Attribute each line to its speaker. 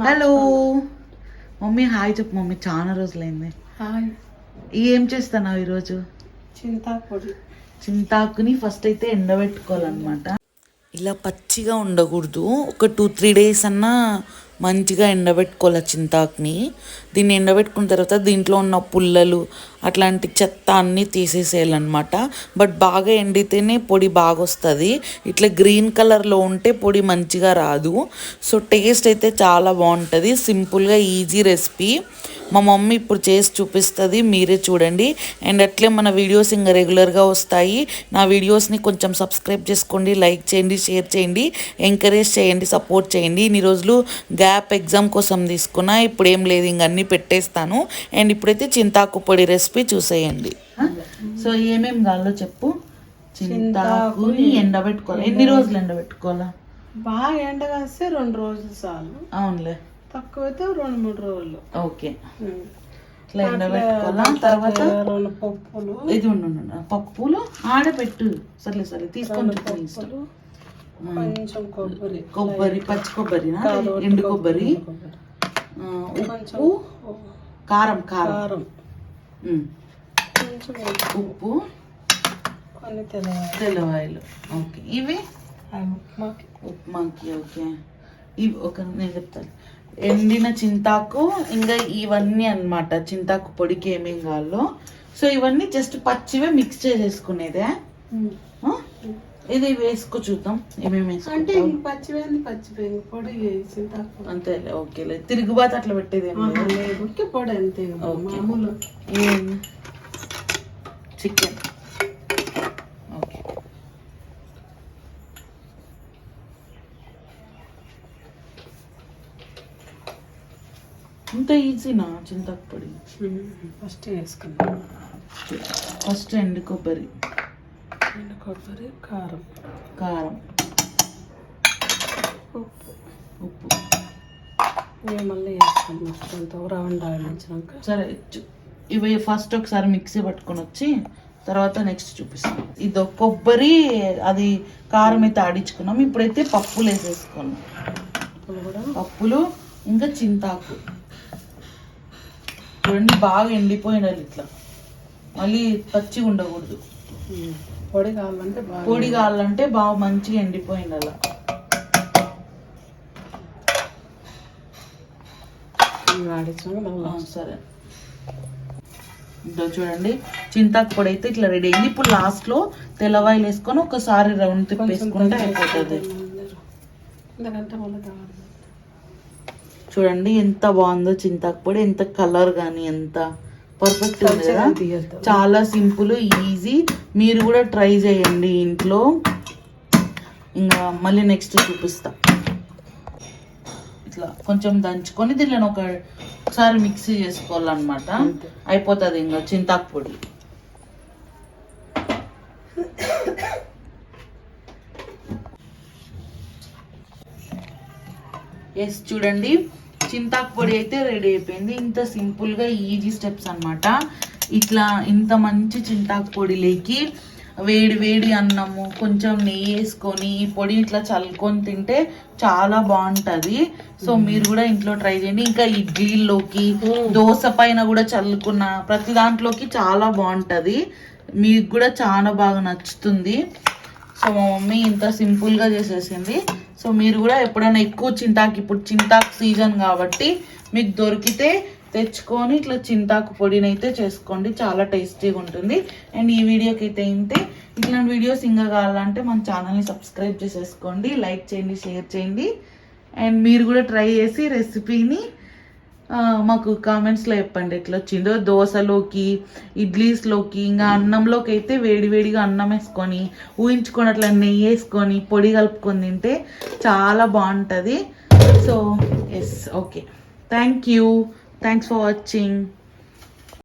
Speaker 1: Hello mummy hi చెప్పు mummy చాలా రోజులైంది.
Speaker 2: హాయ్.
Speaker 1: ఏం చేస్తున్నావు ఈరోజు?
Speaker 2: చింతాపొడి.
Speaker 1: చింతాకుని ఫస్ట్ అయితే ఎండబెట్టుకోవాలన్నమాట. ఇలా పచ్చిగా ఉండకూడదు. ఒక టూ త్రీ డేస్ అన్నా మంచిగా ఎండబెట్టుకోవాలి చింతాకుని. దీన్ని ఎండబెట్టుకున్న తర్వాత దీంట్లో ఉన్న పుల్లలు అట్లాంటి చెత్త అన్నీ తీసేసేయాలన్నమాట. బట్ బాగా ఎండితేనే పొడి బాగా వస్తుంది ఇట్లా గ్రీన్ కలర్లో ఉంటే పొడి మంచిగా రాదు. సో టేస్ట్ అయితే చాలా బాగుంటుంది. సింపుల్గా ఈజీ రెసిపీ. మా మమ్మీ ఇప్పుడు చేసి చూపిస్తుంది మీరే చూడండి. అండ్ అట్లే మన వీడియోస్ ఇంకా రెగ్యులర్గా వస్తాయి. నా వీడియోస్ని కొంచెం సబ్స్క్రైబ్ చేసుకోండి లైక్ చేయండి షేర్ చేయండి ఎంకరేజ్ చేయండి సపోర్ట్ చేయండి. ఇన్ని రోజులు గ్యాప్ ఎగ్జామ్ కోసం తీసుకున్నా ఇప్పుడు ఏం లేదు ఇంక అన్నీ పెట్టేస్తాను. అండ్ ఇప్పుడైతే చింతాకు పొడి రెసిపీ చూసేయండి. సో ఏమేం కావాలో చెప్పు. చింతాకుని ఎండబెట్టుకోవాలి? ఎన్ని రోజులు ఎండబెట్టుకోవాలా?
Speaker 2: బాగా ఎండ కాస్తే రెండు రోజులు చాలు.
Speaker 1: అవునులే.
Speaker 2: తక్కువైతే రెండు మూడు రోజులు.
Speaker 1: ఓకే.
Speaker 2: ఉమ్.
Speaker 1: ఇట్లా ఎండబెట్టుకోవాలా తర్వాత
Speaker 2: రెండు పప్పులు.
Speaker 1: ఇది ఉండు. పప్పులు ఆడబెట్టు. సర్లే సర్లే తీసుకొని
Speaker 2: కొంచెం కొబ్బరి.
Speaker 1: కొబ్బరి పచ్చి కొబ్బరినా ఎండు కొబ్బరి
Speaker 2: కొబ్బరి.
Speaker 1: ఉప్పు కారం కారం.
Speaker 2: ఉప్పు, కొన్ని
Speaker 1: తెల్లవాయలు. ఓకే. ఇవి?
Speaker 2: ఉప్మాకి
Speaker 1: ఓకే. ఇవి ఒక నేను చెప్తాను. ఎండిన చింతాకు ఇంకా ఇవన్నీ అన్నమాట. చింతాకు పొడికి ఏమేం కావాలో సో ఇవన్నీ జస్ట్ పచ్చివే మిక్స్ చేసేసుకునేదే? ఇది వేసుకో చూద్దాం. ఏమేమి
Speaker 2: అంటే ఇంక పచ్చిపోయింది పొడి చింతాకు.
Speaker 1: అంతేలే ఓకేలే. తిరుగుబాటు అట్లా పెట్టేది
Speaker 2: పొడి అంతే.
Speaker 1: ఓకే.
Speaker 2: మామూలు.
Speaker 1: చికెన్ ఓకే ఇంత ఈజీనా చింతకు పొడి
Speaker 2: ఫస్ట్ వేసుకున్నాం.
Speaker 1: ఫస్ట్ ఎండు కొబ్బరి.
Speaker 2: ఎండు కొబ్బరి కారం.
Speaker 1: కారం.
Speaker 2: ఉప్పు.
Speaker 1: ఉప్పు.
Speaker 2: ఇవి మళ్ళీ మొత్తం అంతా రౌండ్ ఆడించినాక
Speaker 1: సరే ఇవి ఫస్ట్ ఒకసారి మిక్సీ పట్టుకొని వచ్చి తర్వాత నెక్స్ట్ చూపిస్తాం. ఇది కొబ్బరి అది కారం అయితే ఆడించుకున్నాం. ఇప్పుడైతే పప్పులు వేసేసుకున్నాం
Speaker 2: కూడా?
Speaker 1: పప్పులు ఇంకా చింతాకు. చూడండి బాగా ఎండిపోయినారు ఇట్లా మళ్ళీ పచ్చిగా ఉండకూడదు
Speaker 2: పొడి కావాలంటే బాగా
Speaker 1: పొడి కావాలంటే బాగా మంచిగా ఎండిపోయింది అలా సరే ఇదో చూడండి చింతాకు పొడి అయితే ఇట్లా రెడీ అయింది ఇప్పుడు లాస్ట్లో తెల్లవాయిలు వేసుకొని ఒకసారి రౌండ్ తిప్పేసుకుంటే అయిపోతుంది చూడండి ఎంత బాగుందో చింతాకు పొడి ఎంత కలర్ కానీ ఎంత పర్ఫెక్ట్ ఉంది కదా. చాలా సింపుల్ ఈజీ మీరు కూడా ట్రై చేయండి ఇంట్లో. ఇంకా మళ్ళీ నెక్స్ట్ చూపిస్తా. ఇట్లా కొంచెం దంచుకొని దీనిలో ఒక ఒకసారి మిక్సీ చేసుకోవాలన్నమాట. అయిపోతుంది ఇంకా చింతాకు పొడి. ఎస్ చూడండి. చింతాకు పొడి అయితే రెడీ అయిపోయింది. ఇంత సింపుల్గా ఈజీ స్టెప్స్ అన్నమాట. ఇట్లా ఇంత మంచి చింతాకు పొడిలోకి వేడి వేడి అన్నము కొంచెం నెయ్యి వేసుకొని ఈ పొడి ఇట్లా చల్లుకొని తింటే చాలా బాగుంటది. సో మీరు కూడా ఇంట్లో ట్రై చేయండి. ఇంకా ఇడ్లీలోకి దోశ పైన కూడా చల్లుకున్న ప్రతి దాంట్లోకి చాలా బాగుంటది. మీకు కూడా చాలా బాగా నచ్చుతుంది. సో మా మమ్మీ ఇంత సింపుల్గా చేసేసింది. సో మీరు కూడా ఎప్పుడైనా ఎక్కువ చింతాకు ఇప్పుడు చింతాకు సీజన్ కాబట్టి మీకు దొరికితే తెచ్చుకొని ఇట్లా చింతాకు పొడిని అయితే చేసుకోండి. చాలా టేస్టీగా ఉంటుంది. అండ్ ఈ వీడియోకి అయితే ఇంతే. ఇట్లాంటి వీడియోస్ ఇంకా కావాలంటే మన ఛానల్ని సబ్స్క్రైబ్ చేసేసుకోండి. లైక్ చేయండి షేర్ చేయండి. అండ్ మీరు కూడా ట్రై చేసి రెసిపీని మాకు కామెంట్స్లో చెప్పండి ఎట్లా వచ్చిందో దోశలోకి ఇడ్లీస్లోకి ఇంకా అన్నంలోకి అయితే వేడివేడిగా అన్నం వేసుకొని ఊహించుకొని అట్లా నెయ్యి వేసుకొని పొడి కలుపుకొని తింటే చాలా బాగుంటుంది. So yes okay thank you thanks for watching